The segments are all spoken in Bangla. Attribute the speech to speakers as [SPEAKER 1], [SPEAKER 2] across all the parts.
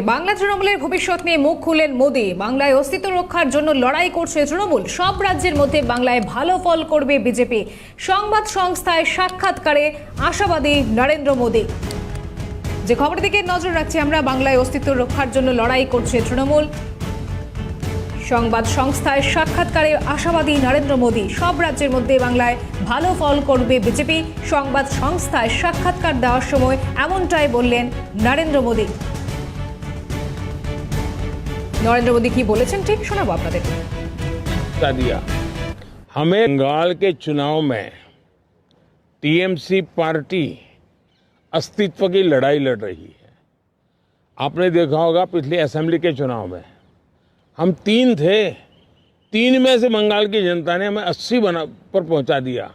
[SPEAKER 1] বাংলা তৃণমূলের ভবিষ্যৎ নিয়ে মুখ খুললেন মোদী। বাংলায় অস্তিত্ব রক্ষার জন্য লড়াই করছে তৃণমূল। সব রাজ্যের মধ্যে বাংলায় ভালো ফল করবে বিজেপি। সংবাদ সংস্থায় সাক্ষাৎকারে আশাবাদী নরেন্দ্র মোদী। যে খবরের দিকে নজর রাখছি আমরা, বাংলায় অস্তিত্ব রক্ষার জন্য লড়াই করছে তৃণমূল। সংবাদ সংস্থায় সাক্ষাৎকারে আশাবাদী নরেন্দ্র মোদী। সব রাজ্যের মধ্যে বাংলায় ভালো ফল করবে বিজেপি। সংবাদ সংস্থায় সাক্ষাৎকার দেওয়ার সময় এমনটাই বললেন নরেন্দ্র মোদী। নরেন্দ্র মোদী কি বলেছেন ঠিক শোনাবো আপনাদের
[SPEAKER 2] बता दिया हमें बंगाल के चुनाव में टीएमसी पार्टी अस्तित्व की लड़ाई लड़ रही है आपने देखा होगा पिछले असेंबली के चुनाव में हम तीन थे तीन में से बंगाल की जनता ने हमें 80 बना पर पहुंचा दिया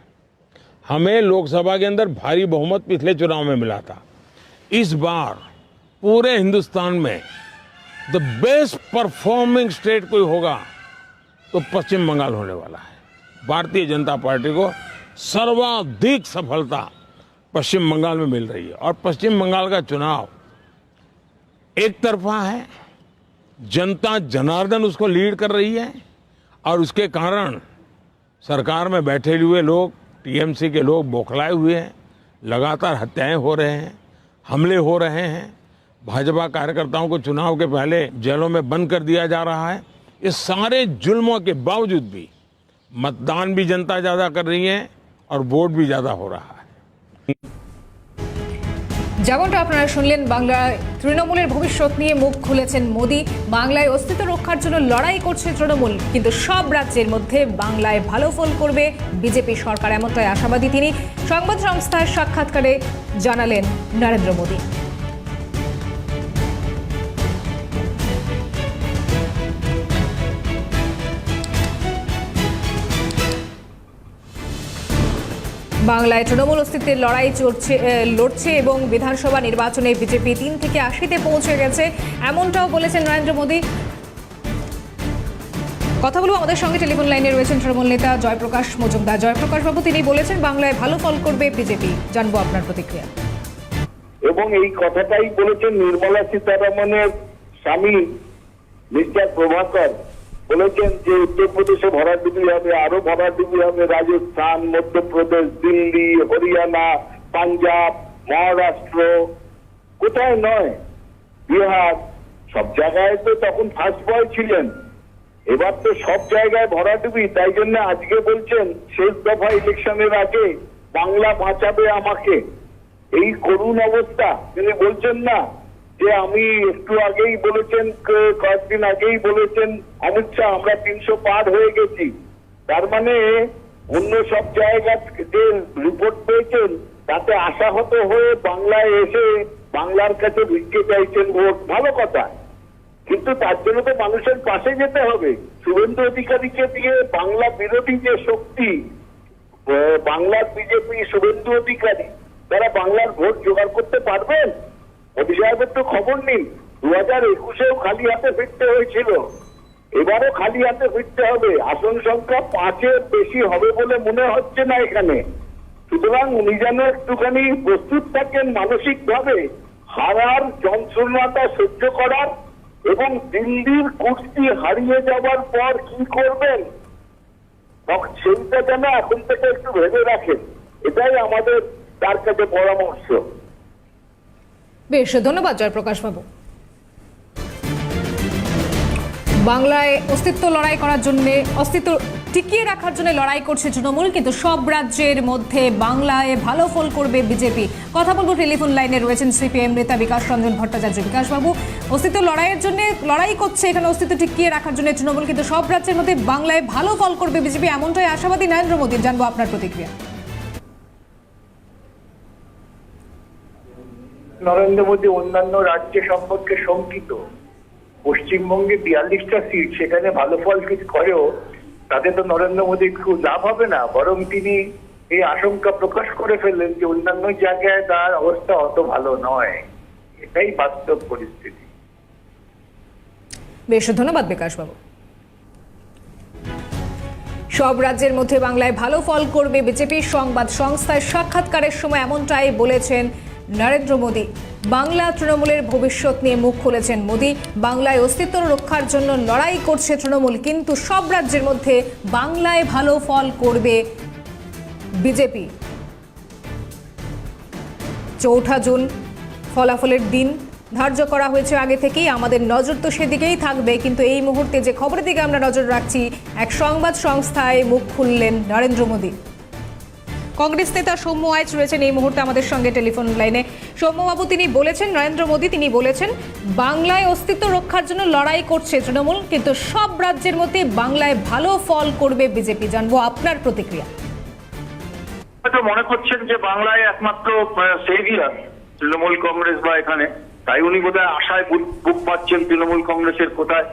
[SPEAKER 2] हमें लोकसभा के अंदर भारी बहुमत पिछले चुनाव में मिला था इस बार पूरे हिंदुस्तान में द बेस्ट परफॉर्मिंग स्टेट कोई होगा तो पश्चिम बंगाल होने वाला है। भारतीय जनता पार्टी को सर्वाधिक सफलता पश्चिम बंगाल में मिल रही है। और पश्चिम बंगाल का चुनाव एक तरफा है, जनता जनार्दन उसको लीड कर रही है, और उसके कारण सरकार में बैठे हुए लोग, टीएमसी के लोग बौखलाए हुए हैं, लगातार हत्याएँ हो रहे हैं, हमले हो रहे हैं भाजपा कार्यकर्ताओं को चुनाव के पहले जेलों में बंद कर दिया जा रहा है ये सारे जुल्मों के बावजूद भी मतदान भी जनता ज़्यादा कर रही है और वोट भी ज़्यादा हो रहा है
[SPEAKER 1] যেমনটা আপনারা শুনলেন বাংলায় তৃণমূলের ভবিষ্যৎ নিয়ে মুখ খুলেছেন মোদী বাংলায় অস্তিত্ব রক্ষার জন্য লড়াই করছে তৃণমূল কিন্তু সব রাজ্যের মধ্যে বাংলায় ভালো ফল করবে বিজেপি সরকার এমনটাই আশাবাদী তিনি সংবাদ সংস্থার সাক্ষাৎকারে জানালেন নরেন্দ্র মোদী বাংলায় তৃণমূল অস্তিত্বের লড়াই চলছে লড়ছে এবং বিধানসভা নির্বাচনে বিজেপি তিন থেকে আশিতে পৌঁছে গেছে। এমনটাও বলেছেন নরেন্দ্র মোদী। কথা বলব আমাদের সঙ্গে, টেলিফোন লাইনে রয়েছেন তৃণমূল নেতা জয়প্রকাশ মজুমদার। জয়প্রকাশ বাবু, তিনি বলেছেন, বাংলায় ভালো ফল করবে বিজেপি। জানব আপনার প্রতিক্রিয়া।
[SPEAKER 3] এবং এই কথাটাই বলেছেন নির্মলা সীতারামনের স্বামী মিস্টার প্রভাকর। বলেছেন যে উত্তরপ্রদেশে ভরাডুবি হবে আরও ভরাডুবি হবে রাজস্থান, মধ্যপ্রদেশ, দিল্লি, হরিয়ানা, পাঞ্জাব, মহারাষ্ট্র। কোথায় নয়? বিহার। সব জায়গায় তো তখন ফার্স্ট বয় ছিলেন। এবার তো সব জায়গায় ভরাডুবি তাই জন্য আজকে বলছেন, শেষ দফা ইলেকশনের আগে বাংলা বাঁচাবে আমাকে। এই করুণ অবস্থা। তিনি বলছেন না যে আমি একটু আগেই বলেছেন কয়েকদিন আগেই বলেছেন, অমিত শাহ, আমরা তিনশো পার হয়ে গেছি। তার মানে অন্য সব জায়গা যে রিপোর্ট পেয়েছেন, তাতে আশাহত হয়ে বাংলায় এসে বাংলার কাছে ভিক্ষে চাইছেন ভোট। ভালো কথা। কিন্তু তার জন্য তো মানুষের পাশে যেতে হবে। শুভেন্দু অধিকারীকে দিয়ে বাংলা বিরোধী যে শক্তি বাংলার বিজেপি শুভেন্দু অধিকারী, তারা বাংলার ভোট জোগাড় করতে পারবেন? মোদী তো খবর নেই দু হাজার একুশেও খালি হাতে ফিরতে হয়েছিল। এবারও খালি হাতে ফিরতে হবে। আসন সংখ্যা পাঁচের বেশি হবে বলে মনে হচ্ছে না এখানে। সুতরাং উনি যেন একটুখানি প্রস্তুত থাকেন মানসিক ভাবে হারার যন্ত্রণাটা সহ্য করার এবং দিল্লির কুর্সি হারিয়ে যাওয়ার পর কি করবেন? সেইটা যেন এখন থেকে একটু ভেবে রাখেন। এটাই আমাদের তার কাছে পরামর্শ।
[SPEAKER 1] বেশ, ধন্যবাদ জয়প্রকাশ বাবু বাংলায় অস্তিত্ব লড়াই করার জন্য, অস্তিত্ব টিকিয়ে রাখার জন্য লড়াই করছে তৃণমূল, কিন্তু সব রাজ্যের মধ্যে বাংলায় ভালো ফল করবে বিজেপি। কথা বলব টেলিফোন লাইনে রয়েছেন সিপিএম নেতা বিকাশ রঞ্জন ভট্টাচার্য। বিকাশ বাবু অস্তিত্ব লড়াইয়ের জন্য লড়াই করছে, এখানে অস্তিত্ব টিকিয়ে রাখার জন্য তৃণমূল, কিন্তু সব রাজ্যের মধ্যে বাংলায় ভালো ফল করবে বিজেপি, এমনটাই আশাবাদী নরেন্দ্র মোদী জানব আপনার প্রতিক্রিয়া।
[SPEAKER 4] নরেন্দ্র মোদী অন্যান্য রাজ্য সম্পর্কে শঙ্কিত। পশ্চিমবঙ্গে বিয়াল্লিশটা সিট সেখানে ভালো ফল কিছু করেও তাতে তো নরেন্দ্র মোদী খুব লাভ হবে না, বরং তিনি এই আশঙ্কা প্রকাশ করে ফেললেন যে অন্যান্য জায়গায় তার অবস্থা অত ভালো নয়। এটাই বাস্তব পরিস্থিতি।
[SPEAKER 1] বেশ, ধন্যবাদ বিকাশ বাবু সব রাজ্যের মধ্যে বাংলায় ভালো ফল করবে বিজেপির সংবাদ সংস্থায় সাক্ষাৎকারের সময় এমনটাই বলেছেন নরেন্দ্র মোদী। বাংলা তৃণমূলের ভবিষ্যৎ নিয়ে মুখ খুলেছেন মোদী। বাংলায় অস্তিত্ব রক্ষার জন্য লড়াই করছে তৃণমূল, কিন্তু সব রাজ্যের মধ্যে বাংলায় ভালো ফল করবে বিজেপি। চৌঠা জুন, ফলাফলের দিন। ধার্য করা হয়েছে আগে থেকেই, আমাদের নজর তো সেদিকেই থাকবে, কিন্তু এই মুহূর্তে যে খবরের দিকে আমরা নজর রাখছি, এক সংবাদ সংস্থায় মুখ খুললেন নরেন্দ্র মোদী। কংগ্রেস নেতা সৌম্য আইচ রয়েছেন এই মুহূর্তে আমাদের সঙ্গে টেলিফোন লাইনে। সৌম্যবাবু, তিনি বলেছেন, নরেন্দ্র মোদী, তিনি বলেছেন, বাংলায় অস্তিত্ব রক্ষার জন্য লড়াই করছে তৃণমূল, কিন্তু সব রাজ্যের মধ্যে বাংলায় ভালো ফল করবে বিজেপি। জানব আপনার প্রতিক্রিয়া।
[SPEAKER 5] মনে করছেন যে বাংলায় একমাত্র সেভিয়ার তৃণমূল কংগ্রেস বা এখানে। তাই উনি বোধহয় আশায় বুক পাচ্ছেন তৃণমূল কংগ্রেসের কোথায়।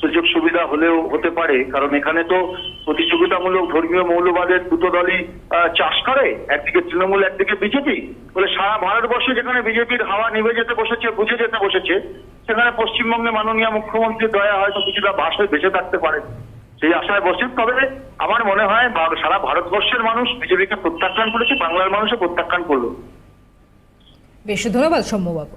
[SPEAKER 5] সুযোগ সুবিধা হলেও হতে পারে। কারণ এখানে তো প্রতিযোগিতামূলক ধর্মীয় মৌলবাদের দুটো দলই চাষ করে। একদিকে তৃণমূল, একদিকে বিজেপি। বলে সারা ভারতবর্ষে যেখানে বিজেপির হাওয়া নিভে যেতে বসেছে, বুঝে যেতে বসেছে, সেখানে পশ্চিমবঙ্গে মাননীয় মুখ্যমন্ত্রীর দয়া হয়তো কিছুটা হয়ে বেঁচে থাকতে পারে। সেই আশায় বসে তবে আমার মনে হয় সারা ভারতবর্ষের মানুষ বিজেপিকে প্রত্যাখ্যান করেছে, বাংলার মানুষও প্রত্যাখ্যান করল।
[SPEAKER 1] বেশ ধন্যবাদ, সৌম্যবাবু।